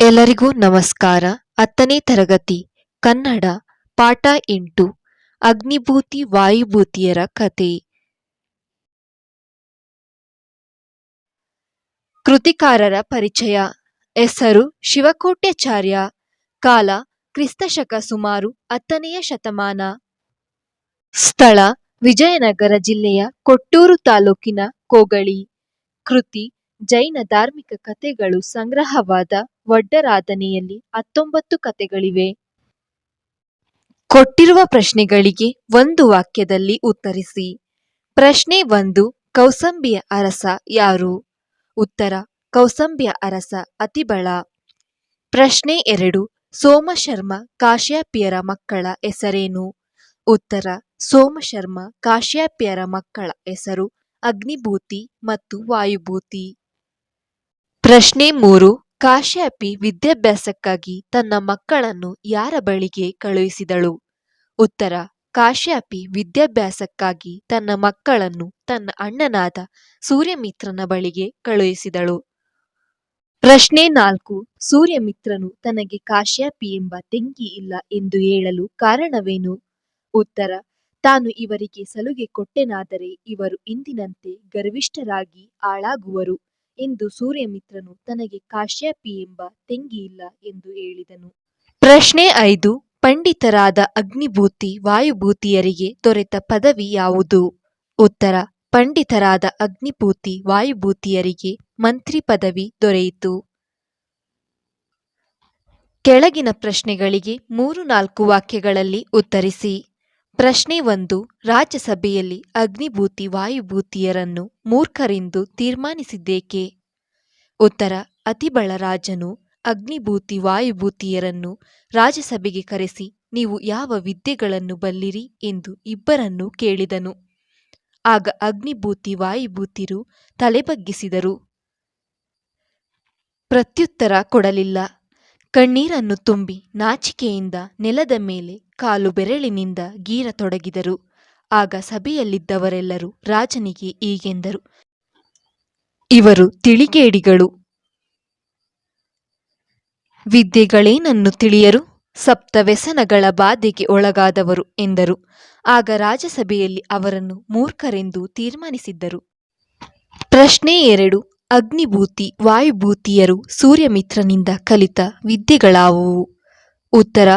ಎಲ್ಲರಿಗೂ ನಮಸ್ಕಾರ. ಹತ್ತನೇ ತರಗತಿ, ಕನ್ನಡ, ಪಾಠ ಎಂಟು, ಅಗ್ನಿಭೂತಿ ವಾಯುಭೂತಿಯರ ಕತೆ. ಕೃತಿಕಾರರ ಪರಿಚಯ. ಹೆಸರು ಶಿವಕೋಟ್ಯಾಚಾರ್ಯ. ಕಾಲ, ಕ್ರಿಸ್ತಶಕ ಸುಮಾರು ಹತ್ತನೆಯ ಶತಮಾನ. ಸ್ಥಳ, ವಿಜಯನಗರ ಜಿಲ್ಲೆಯ ಕೊಟ್ಟೂರು ತಾಲೂಕಿನ ಕೋಗಳಿ. ಕೃತಿ ಜೈನ ಧಾರ್ಮಿಕ ಕಥೆಗಳು ಸಂಗ್ರಹವಾದ ವಡ್ಡರಾಧನೆಯಲ್ಲಿ ಹತ್ತೊಂಬತ್ತು ಕಥೆಗಳಿವೆ. ಕೊಟ್ಟಿರುವ ಪ್ರಶ್ನೆಗಳಿಗೆ ಒಂದು ವಾಕ್ಯದಲ್ಲಿ ಉತ್ತರಿಸಿ. ಪ್ರಶ್ನೆ ಒಂದು, ಕೌಸಂಬಿಯ ಅರಸ ಯಾರು? ಉತ್ತರ, ಕೌಸಂಬಿಯ ಅರಸ ಅತಿಬಳ. ಪ್ರಶ್ನೆ ಎರಡು, ಸೋಮಶರ್ಮ ಕಾಶ್ಯಾಪಿಯರ ಮಕ್ಕಳ ಹೆಸರೇನು? ಉತ್ತರ, ಸೋಮಶರ್ಮ ಕಾಶ್ಯಾಪಿಯರ ಮಕ್ಕಳ ಹೆಸರು ಅಗ್ನಿಭೂತಿ ಮತ್ತು ವಾಯುಭೂತಿ. ಪ್ರಶ್ನೆ ಮೂರು ಕಾಶ್ಯಪಿ ವಿದ್ಯಾಭ್ಯಾಸಕ್ಕಾಗಿ ತನ್ನ ಮಕ್ಕಳನ್ನು ಯಾರ ಬಳಿಗೆ ಕಳುಹಿಸಿದಳು? ಉತ್ತರ ಕಾಶ್ಯಪಿ ವಿದ್ಯಾಭ್ಯಾಸಕ್ಕಾಗಿ ತನ್ನ ಮಕ್ಕಳನ್ನು ತನ್ನ ಅಣ್ಣನಾದ ಸೂರ್ಯಮಿತ್ರನ ಬಳಿಗೆ ಕಳುಹಿಸಿದಳು. ಪ್ರಶ್ನೆ ನಾಲ್ಕು, ಸೂರ್ಯಮಿತ್ರನು ತನಗೆ ಕಾಶ್ಯಪಿ ಎಂಬ ತೆಂಗಿ ಇಲ್ಲ ಎಂದು ಹೇಳಲು ಕಾರಣವೇನು? ಉತ್ತರ, ತಾನು ಇವರಿಗೆ ಸಲುಗೆ ಕೊಟ್ಟೆನಾದರೆ ಇವರು ಇಂದಿನಂತೆ ಗರ್ವಿಷ್ಠರಾಗಿ ಹಾಳಾಗುವರು. ಎಂದು ಸೂರ್ಯಮಿತ್ರನು ತನಗೆ ಕಾಶ್ಯಪಿ ಎಂಬ ತೆಂಗಿಯಿಲ್ಲ ಎಂದು ಹೇಳಿದನು. ಪ್ರಶ್ನೆ ಐದು, ಪಂಡಿತರಾದ ಅಗ್ನಿಭೂತಿ ವಾಯುಭೂತಿಯರಿಗೆ ದೊರೆತ ಪದವಿ ಯಾವುದು? ಉತ್ತರ, ಪಂಡಿತರಾದ ಅಗ್ನಿಭೂತಿ ವಾಯುಭೂತಿಯರಿಗೆ ಮಂತ್ರಿ ಪದವಿ ದೊರೆಯಿತು. ಕೆಳಗಿನ ಪ್ರಶ್ನೆಗಳಿಗೆ ಮೂರು ನಾಲ್ಕು ವಾಕ್ಯಗಳಲ್ಲಿ ಉತ್ತರಿಸಿ. ಪ್ರಶ್ನೆ ಒಂದು, ರಾಜ್ಯಸಭೆಯಲ್ಲಿ ಅಗ್ನಿಭೂತಿ ವಾಯುಭೂತಿಯರನ್ನು ಮೂರ್ಖರೆಂದು ತೀರ್ಮಾನಿಸಿದ್ದೇಕೆ? ಉತ್ತರ ಅತಿಬಳ ರಾಜನು ಅಗ್ನಿಭೂತಿ ವಾಯುಭೂತಿಯರನ್ನು ರಾಜ್ಯಸಭೆಗೆ ಕರೆಸಿ, ನೀವು ಯಾವ ವಿದ್ಯೆಗಳನ್ನು ಬಲ್ಲಿರಿ ಎಂದು ಇಬ್ಬರನ್ನು ಕೇಳಿದನು. ಆಗ ಅಗ್ನಿಭೂತಿ ವಾಯುಭೂತಿರು ತಲೆಬಗ್ಗಿಸಿದರು. ಪ್ರತ್ಯುತ್ತರ ಕೊಡಲಿಲ್ಲ. ಕಣ್ಣೀರನ್ನು ತುಂಬಿ ನಾಚಿಕೆಯಿಂದ ನೆಲದ ಮೇಲೆ ಕಾಲು ಬೆರಳಿನಿಂದ ಗೀರತೊಡಗಿದರು ಆಗ ಸಭೆಯಲ್ಲಿದ್ದವರೆಲ್ಲರೂ ರಾಜನಿಗೆ ಹೀಗೆಂದರು. ಇವರು ತಿಳಿಗೇಡಿಗಳು. ವಿದ್ಯೆಗಳೇನನ್ನು ತಿಳಿಯರು? ಸಪ್ತ ವ್ಯಸನಗಳ ಬಾಧೆಗೆ ಒಳಗಾದವರು ಎಂದರು. ಆಗ ರಾಜಸಭೆಯಲ್ಲಿ ಅವರನ್ನು ಮೂರ್ಖರೆಂದು ತೀರ್ಮಾನಿಸಿದ್ದರು. ಪ್ರಶ್ನೆ ಎರಡು. ಅಗ್ನಿಭೂತಿ ವಾಯುಭೂತಿಯರು ಸೂರ್ಯಮಿತ್ರನಿಂದ ಕಲಿತ ವಿದ್ಯೆಗಳಾವುವು. ಉತ್ತರ,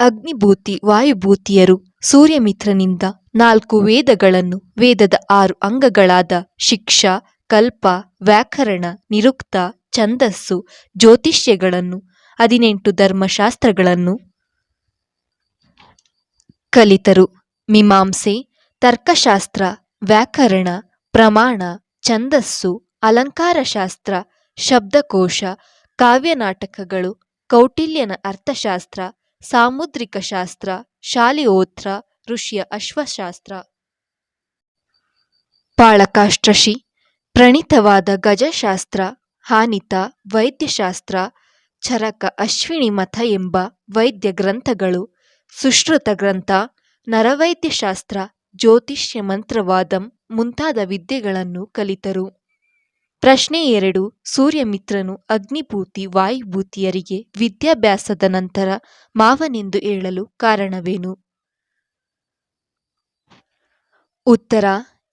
ಅಗ್ನಿಭೂತಿ ವಾಯುಭೂತಿಯರು ಸೂರ್ಯಮಿತ್ರನಿಂದ ನಾಲ್ಕು ವೇದಗಳನ್ನು, ವೇದದ ಆರು ಅಂಗಗಳಾದ ಶಿಕ್ಷಾ, ಕಲ್ಪ, ವ್ಯಾಕರಣ, ನಿರುಕ್ತ, ಛಂದಸ್ಸು, ಜ್ಯೋತಿಷ್ಯಗಳನ್ನು, ಹದಿನೆಂಟು ಧರ್ಮಶಾಸ್ತ್ರಗಳನ್ನು ಕಲಿತರು. ಮೀಮಾಂಸೆ, ತರ್ಕಶಾಸ್ತ್ರ, ವ್ಯಾಕರಣ, ಪ್ರಮಾಣ, ಛಂದಸ್ಸು ಅಲಂಕಾರಶಾಸ್ತ್ರ, ಶಬ್ದಕೋಶ, ಕಾವ್ಯನಾಟಕಗಳು, ಕೌಟಿಲ್ಯನ ಅರ್ಥಶಾಸ್ತ್ರ ಸಾಮುದ್ರಿಕ ಶಾಸ್ತ್ರ ಶಾಲಿಯೋತ್ರ ಋಷಿಯ ಅಶ್ವಶಾಸ್ತ್ರ. ಪಾಳಕಾಷ್ಟಶಿ ಪ್ರಣೀತವಾದ ಗಜಶಾಸ್ತ್ರ, ಹಾನಿತ, ವೈದ್ಯಶಾಸ್ತ್ರ, ಚರಕ ಅಶ್ವಿನಿಮತ ಎಂಬ ವೈದ್ಯ ಗ್ರಂಥಗಳು, ಸುಶ್ರುತ ಗ್ರಂಥ, ನರವೈದ್ಯಶಾಸ್ತ್ರ, ಜ್ಯೋತಿಷ್ಯ ಮಂತ್ರವಾದಂ ಮುಂತಾದ ವಿದ್ಯೆಗಳನ್ನು ಕಲಿತರು. ಪ್ರಶ್ನೆ ಎರಡು, ಸೂರ್ಯಮಿತ್ರನು ಅಗ್ನಿಭೂತಿ ವಾಯುಭೂತಿಯರಿಗೆ ವಿದ್ಯಾಭ್ಯಾಸದ ನಂತರ ಮಾವನೆಂದು ಹೇಳಲು ಕಾರಣವೇನು? ಉತ್ತರ,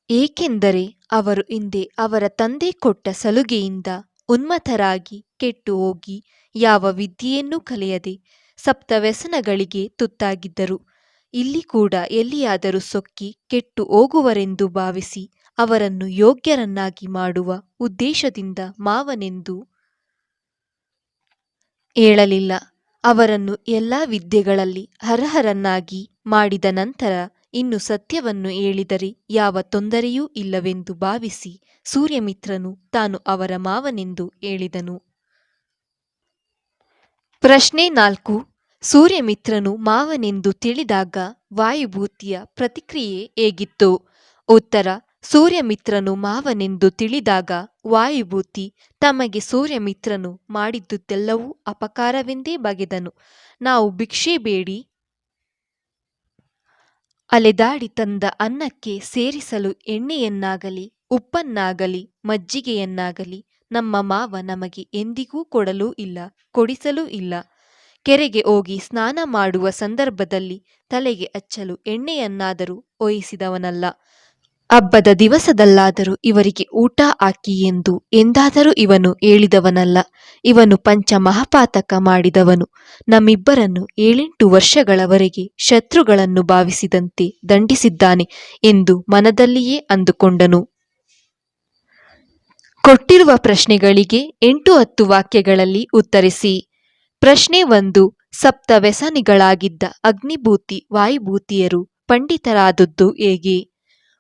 ಏಕೆಂದರೆ ಅವರು ಹಿಂದೆ ಅವರ ತಂದೆ ಕೊಟ್ಟ ಸಲುಗೆಯಿಂದ ಉನ್ಮತರಾಗಿ ಕೆಟ್ಟು ಹೋಗಿ ಯಾವ ವಿದ್ಯೆಯನ್ನೂ ಕಲಿಯದೆ ಸಪ್ತವ್ಯಸನಗಳಿಗೆ ತುತ್ತಾಗಿದ್ದರು. ಇಲ್ಲಿ ಕೂಡ ಎಲ್ಲಿಯಾದರೂ ಸೊಕ್ಕಿ ಕೆಟ್ಟು ಹೋಗುವರೆಂದು ಭಾವಿಸಿ ಅವರನ್ನು ಯೋಗ್ಯರನ್ನಾಗಿ ಮಾಡುವ ಉದ್ದೇಶದಿಂದ ಮಾವನೆಂದು ಹೇಳಲಿಲ್ಲ. ಅವರನ್ನು ಎಲ್ಲ ವಿದ್ಯೆಗಳಲ್ಲಿ ಅರ್ಹರನ್ನಾಗಿ ಮಾಡಿದ ನಂತರ ಇನ್ನು ಸತ್ಯವನ್ನು ಹೇಳಿದರೆ ಯಾವ ತೊಂದರೆಯೂ ಇಲ್ಲವೆಂದು ಭಾವಿಸಿ ಸೂರ್ಯಮಿತ್ರನು ತಾನು ಅವರ ಮಾವನೆಂದು ಹೇಳಿದನು. ಪ್ರಶ್ನೆ ನಾಲ್ಕು. ಸೂರ್ಯಮಿತ್ರನು ಮಾವನೆಂದು ತಿಳಿದಾಗ ವಾಯುಭೂತಿಯ ಪ್ರತಿಕ್ರಿಯೆ ಹೇಗಿತ್ತು? ಉತ್ತರ ಸೂರ್ಯಮಿತ್ರನು ಮಾವನೆಂದು ತಿಳಿದಾಗ ವಾಯುಭೂತಿ ತಮಗೆ ಸೂರ್ಯಮಿತ್ರನು ಮಾಡಿದ್ದುದೆಲ್ಲವೂ ಅಪಕಾರವೆಂದೇ ಬಗೆದನು. ನಾವು ಭಿಕ್ಷೆ ಬೇಡಿ, ಅಲೆದಾಡಿ ತಂದ ಅನ್ನಕ್ಕೆ ಸೇರಿಸಲು ಎಣ್ಣೆಯನ್ನಾಗಲಿ, ಉಪ್ಪನ್ನಾಗಲಿ, ಮಜ್ಜಿಗೆಯನ್ನಾಗಲಿ ನಮ್ಮ ಮಾವ ನಮಗೆ ಎಂದಿಗೂ ಕೊಡಲೂ ಇಲ್ಲ, ಕೊಡಿಸಲೂ ಇಲ್ಲ. ಕೆರೆಗೆ ಹೋಗಿ ಸ್ನಾನ ಮಾಡುವ ಸಂದರ್ಭದಲ್ಲಿ ತಲೆಗೆ ಹಚ್ಚಲು ಎಣ್ಣೆಯನ್ನಾದರೂ ಒಯ್ಯಿಸಿದವನಲ್ಲ. ಹಬ್ಬದ ದಿವಸದಲ್ಲಾದರೂ ಇವರಿಗೆ ಊಟ ಹಾಕಿ ಎಂದು ಎಂದಾದರೂ ಇವನು ಹೇಳಿದವನಲ್ಲ. ಇವನು ಪಂಚ ಮಹಾಪಾತಕ ಮಾಡಿದವನು. ನಮ್ಮಿಬ್ಬರನ್ನು ಏಳೆಂಟು ವರ್ಷಗಳವರೆಗೆ ಶತ್ರುಗಳನ್ನು ಭಾವಿಸಿದಂತೆ ದಂಡಿಸಿದ್ದಾನೆ ಎಂದು ಮನದಲ್ಲಿಯೇ ಅಂದುಕೊಂಡನು. ಕೊಟ್ಟಿರುವ ಪ್ರಶ್ನೆಗಳಿಗೆ ಎಂಟು ಹತ್ತು ವಾಕ್ಯಗಳಲ್ಲಿ ಉತ್ತರಿಸಿ. ಪ್ರಶ್ನೆ ಒಂದು ಸಪ್ತ ವ್ಯಸನಿಗಳಾಗಿದ್ದ ಅಗ್ನಿಭೂತಿ, ವಾಯುಭೂತಿಯರು ಪಂಡಿತರಾದದ್ದು ಹೇಗೆ?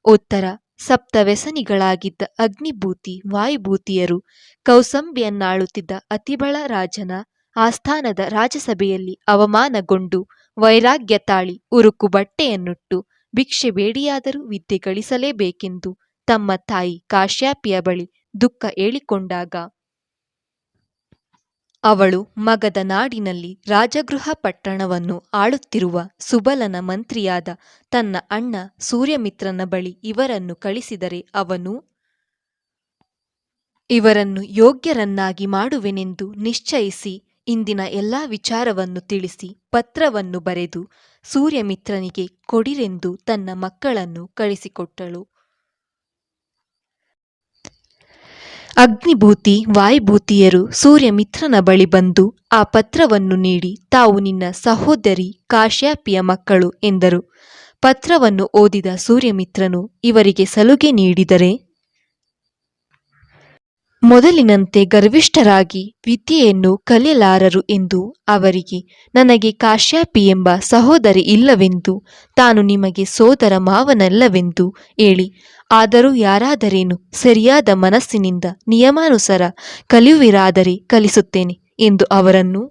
ಉತ್ತರ ಸಪ್ತ ವ್ಯಸನಿಗಳಾಗಿದ್ದ ಅಗ್ನಿಭೂತಿ, ವಾಯುಭೂತಿಯರು ಕೌಸಂಬಿಯನ್ನಾಳುತ್ತಿದ್ದ ಅತಿಬಳ ರಾಜನ ಆಸ್ಥಾನದ ರಾಜಸಭೆಯಲ್ಲಿ ಅವಮಾನಗೊಂಡು ವೈರಾಗ್ಯ ತಾಳಿ ಉರುಕು ಬಟ್ಟೆಯನ್ನುಟ್ಟು ಭಿಕ್ಷೆ ಬೇಡಿಯಾದರೂ ವಿದ್ಯೆ ಗಳಿಸಲೇಬೇಕೆಂದು ತಮ್ಮ ತಾಯಿ ಕಾಶ್ಯಾಪಿಯ ಬಳಿ ದುಃಖ ಹೇಳಿಕೊಂಡಾಗ ಅವಳು ಮಗದ ನಾಡಿನಲ್ಲಿ ರಾಜಗೃಹ ಪಟ್ಟಣವನ್ನು ಆಳುತ್ತಿರುವ ಸುಬಲನ ಮಂತ್ರಿಯಾದ ತನ್ನ ಅಣ್ಣ ಸೂರ್ಯಮಿತ್ರನ ಬಳಿ ಇವರನ್ನು ಕಳಿಸಿದರೆ ಅವನು, ಇವರನ್ನು ಯೋಗ್ಯರನ್ನಾಗಿ ಮಾಡುವೆನೆಂದು ನಿಶ್ಚಯಿಸಿ ಇಂದಿನ ಎಲ್ಲಾ ವಿಚಾರವನ್ನು ತಿಳಿಸಿ, ಪತ್ರವನ್ನು ಬರೆದು ಸೂರ್ಯಮಿತ್ರನಿಗೆ ಕೊಡಿರೆಂದು ತನ್ನ ಮಕ್ಕಳನ್ನು ಕಳಿಸಿಕೊಟ್ಟಳು. ಅಗ್ನಿಭೂತಿ, ವಾಯುಭೂತಿಯರು ಸೂರ್ಯಮಿತ್ರನ ಬಳಿ ಬಂದು ಆ ಪತ್ರವನ್ನು ನೀಡಿ, ತಾವು ನಿನ್ನ ಸಹೋದರಿ ಕಾಶ್ಯಾಪಿಯ ಮಕ್ಕಳು ಎಂದರು. ಪತ್ರವನ್ನು ಓದಿದ ಸೂರ್ಯಮಿತ್ರನು, ಇವರಿಗೆ ಸಲುಗೆ ನೀಡಿದರೆ ಮೊದಲಿನಂತೆ ಗರ್ವಿಷ್ಠರಾಗಿ ವಿದ್ಯೆಯನ್ನು ಕಲಿಯಲಾರರು ಎಂದು ಅವರಿಗೆ ನನಗೆ ಕಾಶ್ಯಾಪಿ ಎಂಬ ಸಹೋದರಿ ಇಲ್ಲವೆಂದು ತಾನು ನಿಮಗೆ ಸೋದರ ಮಾವನಲ್ಲವೆಂದು ಹೇಳಿ. ಆದರೂ ಯಾರಾದರೇನು ಸರಿಯಾದ ಮನಸ್ಸಿನಿಂದ ನಿಯಮಾನುಸಾರ ಕಲಿಯುವಿರಾದರೆ ಕಲಿಸುತ್ತೇನೆ ಎಂದು ಅವರನ್ನು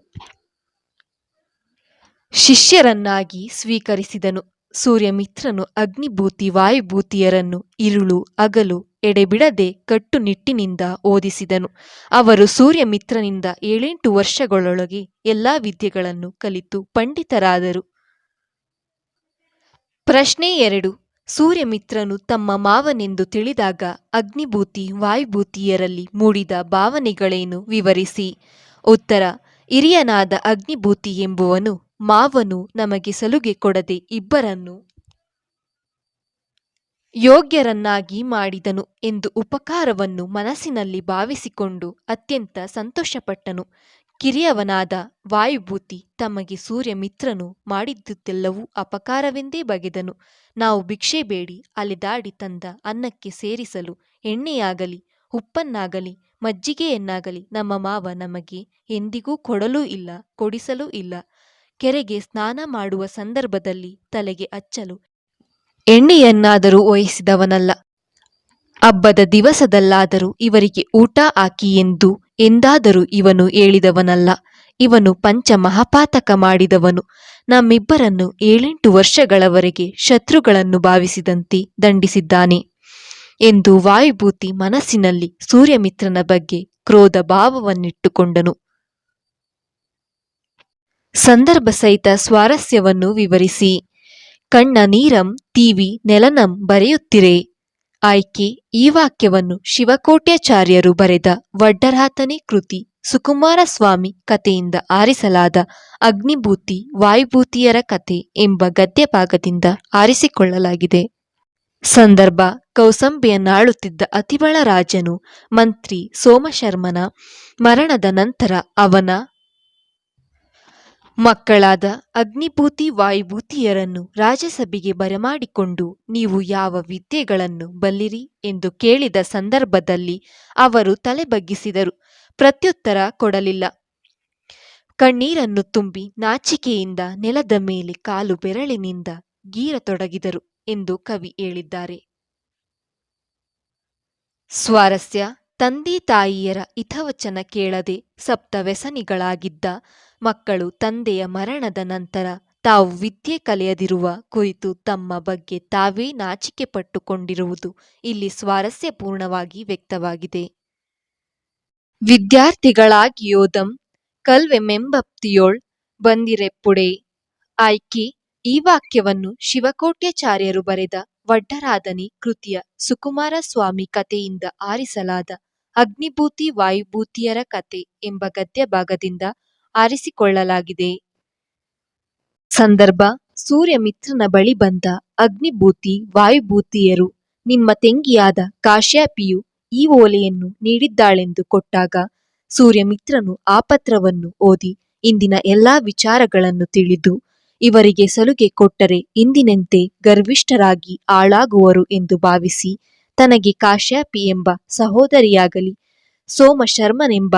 ಶಿಷ್ಯರನ್ನಾಗಿ ಸ್ವೀಕರಿಸಿದನು. ಸೂರ್ಯಮಿತ್ರನು ಅಗ್ನಿಭೂತಿ ವಾಯುಭೂತಿಯರನ್ನು ಇರುಳು ಅಗಲು ಎಡೆಬಿಡದೆ ಕಟ್ಟುನಿಟ್ಟಿನಿಂದ ಓದಿಸಿದನು. ಅವರು ಸೂರ್ಯಮಿತ್ರನಿಂದ ಏಳೆಂಟು ವರ್ಷಗಳೊಳಗೆ ಎಲ್ಲಾ ವಿದ್ಯೆಗಳನ್ನು ಕಲಿತು ಪಂಡಿತರಾದರು. ಪ್ರಶ್ನೆ ಎರಡು. ಸೂರ್ಯಮಿತ್ರನು ತಮ್ಮ ಮಾವನೆಂದು ತಿಳಿದಾಗ ಅಗ್ನಿಭೂತಿ ವಾಯುಭೂತಿಯರಲ್ಲಿ ಮೂಡಿದ ಭಾವನೆಗಳೇನು ವಿವರಿಸಿ. ಉತ್ತರ. ಹಿರಿಯನಾದ ಅಗ್ನಿಭೂತಿ ಎಂಬುವನು ಮಾವನು ನಮಗೆ ಸಲುಗೆ ಕೊಡದೆ ಇಬ್ಬರನ್ನು ಯೋಗ್ಯರನ್ನಾಗಿ ಮಾಡಿದನು ಎಂದು ಉಪಕಾರವನ್ನು ಮನಸ್ಸಿನಲ್ಲಿ ಭಾವಿಸಿಕೊಂಡು ಅತ್ಯಂತ ಸಂತೋಷಪಟ್ಟನು. ಕಿರಿಯವನಾದ ವಾಯುಭೂತಿ ತಮಗೆ ಸೂರ್ಯಮಿತ್ರನು ಮಾಡಿದ್ದುದೆಲ್ಲವೂ ಅಪಕಾರವೆಂದೇ ಬಗೆದನು. ನಾವು ಭಿಕ್ಷೆ ಬೇಡಿ ಅಲೆದಾಡಿ ತಂದ ಅನ್ನಕ್ಕೆ ಸೇರಿಸಲು ಎಣ್ಣೆಯಾಗಲಿ, ಉಪ್ಪನ್ನಾಗಲಿ, ಮಜ್ಜಿಗೆಯನ್ನಾಗಲಿ ನಮ್ಮ ಮಾವ ನಮಗೆ ಎಂದಿಗೂ ಕೊಡಲೂ ಇಲ್ಲ, ಕೊಡಿಸಲೂ ಇಲ್ಲ. ಕೆರೆಗೆ ಸ್ನಾನ ಮಾಡುವ ಸಂದರ್ಭದಲ್ಲಿ ತಲೆಗೆ ಹಚ್ಚಲು ಎಣ್ಣೆಯನ್ನಾದರೂ ಒಯಿಸಿದವನಲ್ಲ. ಹಬ್ಬದ ದಿವಸದಲ್ಲಾದರೂ ಇವರಿಗೆ ಊಟ ಹಾಕಿ ಎಂದು ಎಂದಾದರೂ ಇವನು ಹೇಳಿದವನಲ್ಲ. ಇವನು ಪಂಚ ಮಹಾಪಾತಕ ಮಾಡಿದವನು. ನಮ್ಮಿಬ್ಬರನ್ನು ಏಳೆಂಟು ವರ್ಷಗಳವರೆಗೆ ಶತ್ರುಗಳನ್ನು ಭಾವಿಸಿದಂತೆ ದಂಡಿಸಿದ್ದಾನೆ ಎಂದು ವಾಯುಭೂತಿ ಮನಸ್ಸಿನಲ್ಲಿ ಸೂರ್ಯಮಿತ್ರನ ಬಗ್ಗೆ ಕ್ರೋಧ ಭಾವವನ್ನಿಟ್ಟುಕೊಂಡನು. ಸಂದರ್ಭ ಸಹಿತ ಸ್ವಾರಸ್ಯವನ್ನು ವಿವರಿಸಿ. ಕಣ್ಣ ನೀರಂ, ತೀವಿ ನೆಲನಂ ಬರೆಯುತ್ತಿರೆ. ಆಯ್ಕೆ, ಈ ವಾಕ್ಯವನ್ನು ಶಿವಕೋಟ್ಯಾಚಾರ್ಯರು ಬರೆದ ವಡ್ಡರಾತನೆ ಕೃತಿ, ಸುಕುಮಾರಸ್ವಾಮಿ ಕಥೆಯಿಂದ ಆರಿಸಲಾದ ಅಗ್ನಿಭೂತಿ, ವಾಯುಭೂತಿಯರ ಕಥೆ ಎಂಬ ಗದ್ಯಭಾಗದಿಂದ ಆರಿಸಿಕೊಳ್ಳಲಾಗಿದೆ. ಸಂದರ್ಭ ಕೌಸಂಬಿಯನ್ನಾಳುತ್ತಿದ್ದ ಅತಿಬಳ ರಾಜನು, ಮಂತ್ರಿ ಸೋಮಶರ್ಮನ ಮರಣದ ನಂತರ ಅವನ ಮಕ್ಕಳಾದ ಅಗ್ನಿಭೂತಿ ವಾಯುಭೂತಿಯರನ್ನು ರಾಜಸಭೆಗೆ ಬರಮಾಡಿಕೊಂಡು ನೀವು ಯಾವ ವಿದ್ಯೆಗಳನ್ನು ಬಲ್ಲಿರಿ ಎಂದು ಕೇಳಿದ ಸಂದರ್ಭದಲ್ಲಿ ಅವರು ತಲೆ ಬಗ್ಗಿಸಿದರು ಪ್ರತ್ಯುತ್ತರ ಕೊಡಲಿಲ್ಲ. ಕಣ್ಣೀರನ್ನು ತುಂಬಿ ನಾಚಿಕೆಯಿಂದ ನೆಲದ ಮೇಲೆ ಕಾಲು ಬೆರಳಿನಿಂದ ಗೀರತೊಡಗಿದರು ಎಂದು ಕವಿ ಹೇಳಿದ್ದಾರೆ. ಸ್ವಾರಸ್ಯ, ತಂದೆ ತಾಯಿಯರ ಹಿತವಚನ ಕೇಳದೆ ಸಪ್ತ ವ್ಯಸನಿಗಳಾಗಿದ್ದ ಮಕ್ಕಳು ತಂದೆಯ ಮರಣದ ನಂತರ ತಾವು ವಿದ್ಯೆ ಕಲಿಯದಿರುವ ಕುರಿತು ತಮ್ಮ ಬಗ್ಗೆ ತಾವೇ ನಾಚಿಕೆ ಪಟ್ಟುಕೊಂಡಿರುವುದು ಇಲ್ಲಿ ಸ್ವಾರಸ್ಯಪೂರ್ಣವಾಗಿ ವ್ಯಕ್ತವಾಗಿದೆ. ವಿದ್ಯಾರ್ಥಿಗಳಾಗಿಯೋದಂ ಕಲ್ವೆಮೆಂಬಪ್ತಿಯೋಳ್ ಬಂದಿರೆಪ್ಪುಡೆ. ಆಯ್ಕೆ ಈ ವಾಕ್ಯವನ್ನು ಶಿವಕೋಟ್ಯಾಚಾರ್ಯರು ಬರೆದ ವಡ್ಡರಾಧನಿ ಕೃತಿಯ ಸುಕುಮಾರ ಸ್ವಾಮಿ ಕಥೆಯಿಂದ ಆರಿಸಲಾದ ಅಗ್ನಿಭೂತಿ ವಾಯುಭೂತಿಯರ ಕತೆ ಎಂಬ ಗದ್ಯ ಭಾಗದಿಂದ ಆರಿಸಿಕೊಳ್ಳಲಾಗಿದೆ. ಸಂದರ್ಭ, ಸೂರ್ಯ ಮಿತ್ರನ ಬಳಿ ಬಂದ ಅಗ್ನಿಭೂತಿ, ವಾಯುಭೂತಿಯರು, ನಿಮ್ಮ ತೆಂಗಿಯಾದ ಕಾಶ್ಯಾಪಿಯು ಈ ಓಲೆಯನ್ನು ನೀಡಿದ್ದಾಳೆಂದು ಕೊಟ್ಟಾಗ ಸೂರ್ಯಮಿತ್ರನು ಆ ಪತ್ರವನ್ನು ಓದಿ ಇಂದಿನ ಎಲ್ಲಾ ವಿಚಾರಗಳನ್ನು ತಿಳಿದು, ಇವರಿಗೆ ಸಲುಗೆ ಕೊಟ್ಟರೆ ಇಂದಿನಂತೆ ಗರ್ವಿಷ್ಠರಾಗಿ ಆಳಾಗುವರು ಎಂದು ಭಾವಿಸಿ, ತನಗೆ ಕಾಶ್ಯಾಪಿ ಎಂಬ ಸಹೋದರಿಯಾಗಲಿ, ಸೋಮಶರ್ಮನೆಂಬ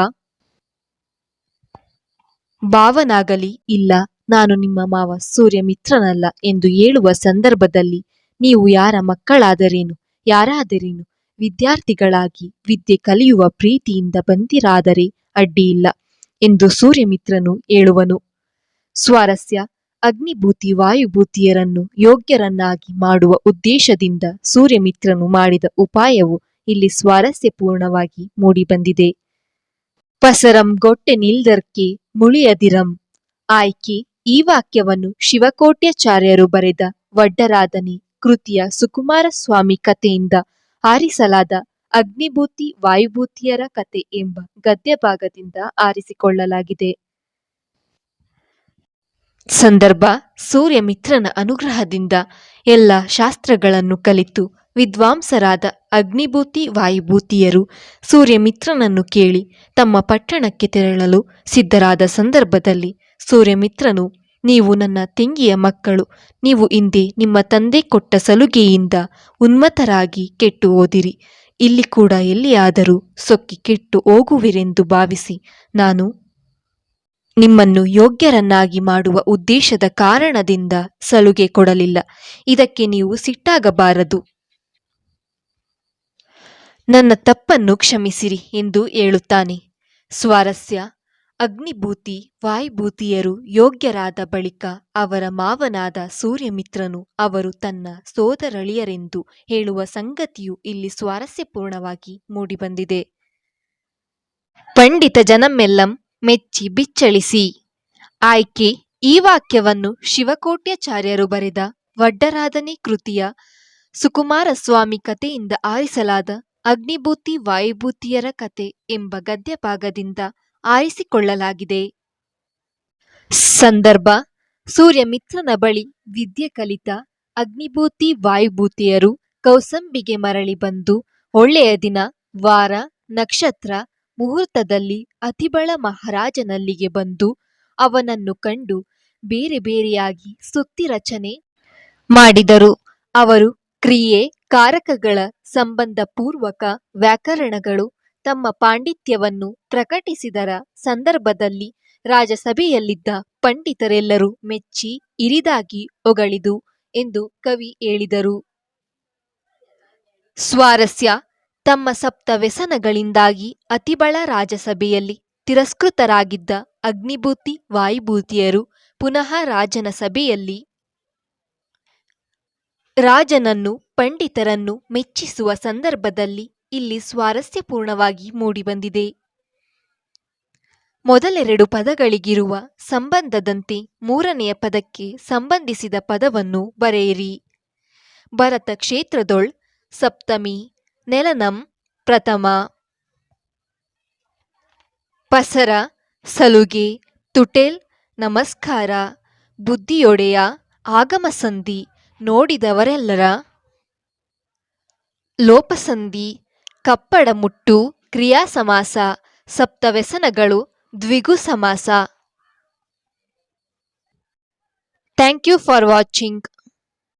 ಭಾವನಾಗಲಿ ಇಲ್ಲ, ನಾನು ನಿಮ್ಮ ಮಾವ ಸೂರ್ಯ ಮಿತ್ರನಲ್ಲ ಎಂದು ಹೇಳುವ ಸಂದರ್ಭದಲ್ಲಿ ನೀವು ಯಾರ ಮಕ್ಕಳಾದರೇನು, ಯಾರಾದರೇನು? ವಿದ್ಯಾರ್ಥಿಗಳಾಗಿ ವಿದ್ಯೆ ಕಲಿಯುವ ಪ್ರೀತಿಯಿಂದ ಬಂದಿರಾದರೆ ಅಡ್ಡಿಯಿಲ್ಲ ಎಂದು ಸೂರ್ಯಮಿತ್ರನು ಹೇಳುವನು. ಸ್ವಾರಸ್ಯ, ಅಗ್ನಿಭೂತಿ ವಾಯುಭೂತಿಯರನ್ನು ಯೋಗ್ಯರನ್ನಾಗಿ ಮಾಡುವ ಉದ್ದೇಶದಿಂದ ಸೂರ್ಯಮಿತ್ರನು ಮಾಡಿದ ಉಪಾಯವು ಇಲ್ಲಿ ಸ್ವಾರಸ್ಯಪೂರ್ಣವಾಗಿ ಮೂಡಿಬಂದಿದೆ. ಪಸರಂ ಗೊಟ್ಟೆ ನಿಲ್ದರ್ಕಿ ಮುಳಿಯದಿರಂ. ಆಯ್ಕೆ ಈ ವಾಕ್ಯವನ್ನು ಶಿವಕೋಟ್ಯಾಚಾರ್ಯರು ಬರೆದ ವಡ್ಡರಾಧನೆ ಕೃತಿಯ ಸುಕುಮಾರ ಸ್ವಾಮಿ ಕಥೆಯಿಂದ ಆರಿಸಲಾದ ಅಗ್ನಿಭೂತಿ ವಾಯುಭೂತಿಯರ ಕತೆ ಎಂಬ ಗದ್ಯ ಭಾಗದಿಂದ ಆರಿಸಿಕೊಳ್ಳಲಾಗಿದೆ. ಸಂದರ್ಭ ಸೂರ್ಯಮಿತ್ರನ ಅನುಗ್ರಹದಿಂದ ಎಲ್ಲ ಶಾಸ್ತ್ರಗಳನ್ನು ಕಲಿತು ವಿದ್ವಾಂಸರಾದ ಅಗ್ನಿಭೂತಿ ವಾಯುಭೂತಿಯರು ಸೂರ್ಯಮಿತ್ರನನ್ನು ಕೇಳಿ ತಮ್ಮ ಪಟ್ಟಣಕ್ಕೆ ತೆರಳಲು ಸಿದ್ಧರಾದ ಸಂದರ್ಭದಲ್ಲಿ, ಸೂರ್ಯಮಿತ್ರನು, ನೀವು ನನ್ನ ತಂಗಿಯ ಮಕ್ಕಳು, ನೀವು ಹಿಂದೆ ನಿಮ್ಮ ತಂದೆ ಕೊಟ್ಟ ಸಲುಗೆಯಿಂದ ಉನ್ಮತ್ತರಾಗಿ ಕೆಟ್ಟು ಓದಿರಿ ಇಲ್ಲಿ ಕೂಡ ಎಲ್ಲಿಯಾದರೂ ಸೊಕ್ಕಿ ಕೆಟ್ಟು ಹೋಗುವಿರೆಂದು ಭಾವಿಸಿ ನಾನು ನಿಮ್ಮನ್ನು ಯೋಗ್ಯರನ್ನಾಗಿ ಮಾಡುವ ಉದ್ದೇಶದ ಕಾರಣದಿಂದ ಸಲುಗೆ ಕೊಡಲಿಲ್ಲ. ಇದಕ್ಕೆ ನೀವು ಸಿಟ್ಟಾಗಬಾರದು. ನನ್ನ ತಪ್ಪನ್ನು ಕ್ಷಮಿಸಿರಿ ಎಂದು ಹೇಳುತ್ತಾನೆ. ಸ್ವಾರಸ್ಯ, ಅಗ್ನಿಭೂತಿ, ವಾಯುಭೂತಿಯರು ಯೋಗ್ಯರಾದ ಬಳಿಕ ಅವರ ಮಾವನಾದ ಸೂರ್ಯಮಿತ್ರನು ಅವರು ತನ್ನ ಸೋದರಳಿಯರೆಂದು ಹೇಳುವ ಸಂಗತಿಯು ಇಲ್ಲಿ ಸ್ವಾರಸ್ಯಪೂರ್ಣವಾಗಿ ಮೂಡಿಬಂದಿದೆ. ಪಂಡಿತ ಜನಮೆಲ್ಲಂ ಮೆಚ್ಚಿ ಬಿಚ್ಚಳಿಸಿ. ಆಯ್ಕೆ, ಈ ವಾಕ್ಯವನ್ನು ಶಿವಕೋಟ್ಯಾಚಾರ್ಯರು ಬರೆದ ವಡ್ಡರಾಧನೆ ಕೃತಿಯ ಸುಕುಮಾರಸ್ವಾಮಿ ಕಥೆಯಿಂದ ಆರಿಸಲಾದ ಅಗ್ನಿಭೂತಿ ವಾಯುಭೂತಿಯರ ಕತೆ ಎಂಬ ಗದ್ಯ ಭಾಗದಿಂದ ಆರಿಸಿಕೊಳ್ಳಲಾಗಿದೆ. ಸಂದರ್ಭ ಸೂರ್ಯಮಿತ್ರನ ಬಳಿ ವಿದ್ಯೆ ಕಲಿತ ಅಗ್ನಿಭೂತಿ ವಾಯುಭೂತಿಯರು ಕೌಸಂಬಿಗೆ ಮರಳಿ ಬಂದು ಒಳ್ಳೆಯ ದಿನ, ವಾರ, ನಕ್ಷತ್ರ ಮುಹೂರ್ತದಲ್ಲಿ ಅತಿಬಳ ಮಹಾರಾಜನಲ್ಲಿಗೆ ಬಂದು ಅವನನ್ನು ಕಂಡು ಬೇರೆ ಬೇರೆಯಾಗಿ ಸುತ್ತಿ ರಚನೆ ಮಾಡಿದರು. ಅವರು ಕ್ರಿಯೆ ಕಾರಕಗಳ ಸಂಬಂಧಪೂರ್ವಕ ವ್ಯಾಕರಣಗಳು ತಮ್ಮ ಪಾಂಡಿತ್ಯವನ್ನು ಪ್ರಕಟಿಸಿದರ ಸಂದರ್ಭದಲ್ಲಿ ರಾಜಸಭೆಯಲ್ಲಿದ್ದ ಪಂಡಿತರೆಲ್ಲರೂ ಮೆಚ್ಚಿ ಇರಿದಾಗಿ ಹೊಗಳಿದು ಎಂದು ಕವಿ ಹೇಳಿದರು. ಸ್ವಾರಸ್ಯ ತಮ್ಮ ಸಪ್ತ ವ್ಯಸನಗಳಿಂದಾಗಿ ಅತಿಬಳ ರಾಜಸಭೆಯಲ್ಲಿ ತಿರಸ್ಕೃತರಾಗಿದ್ದ ಅಗ್ನಿಭೂತಿ ವಾಯುಭೂತಿಯರು ಪುನಃ ರಾಜನ ಸಭೆಯಲ್ಲಿ ರಾಜನನ್ನು ಪಂಡಿತರನ್ನು ಮೆಚ್ಚಿಸುವ ಸಂದರ್ಭದಲ್ಲಿ ಇಲ್ಲಿ ಸ್ವಾರಸ್ಯಪೂರ್ಣವಾಗಿ ಮೂಡಿಬಂದಿದೆ. ಮೊದಲೆರಡು ಪದಗಳಿಗಿರುವ ಸಂಬಂಧದಂತೆ ಮೂರನೆಯ ಪದಕ್ಕೆ ಸಂಬಂಧಿಸಿದ ಪದವನ್ನು ಬರೆಯಿರಿ. ಭರತ ಕ್ಷೇತ್ರದೊಳ್, ಸಪ್ತಮಿ, ನೆಲನಂ, ಪ್ರಥಮ. ಪಸರ, ಸಲುಗೆ, ತುಟೇಲ್, ನಮಸ್ಕಾರ. ಬುದ್ಧಿಯೊಡೆಯ, ಆಗಮಸಂಧಿ, ನೋಡಿದವರೆಲ್ಲರ ಲೋಪಸಂಧಿ ಕಪ್ಪಡ ಮುಟ್ಟು ಕ್ರಿಯಾ ಸಮಾಸ ಸಪ್ತವ್ಯಸನಗಳು ದ್ವಿಗು ಸಮಾಸ ಥ್ಯಾಂಕ್ ಯು ಫಾರ್ ವಾಚಿಂಗ್.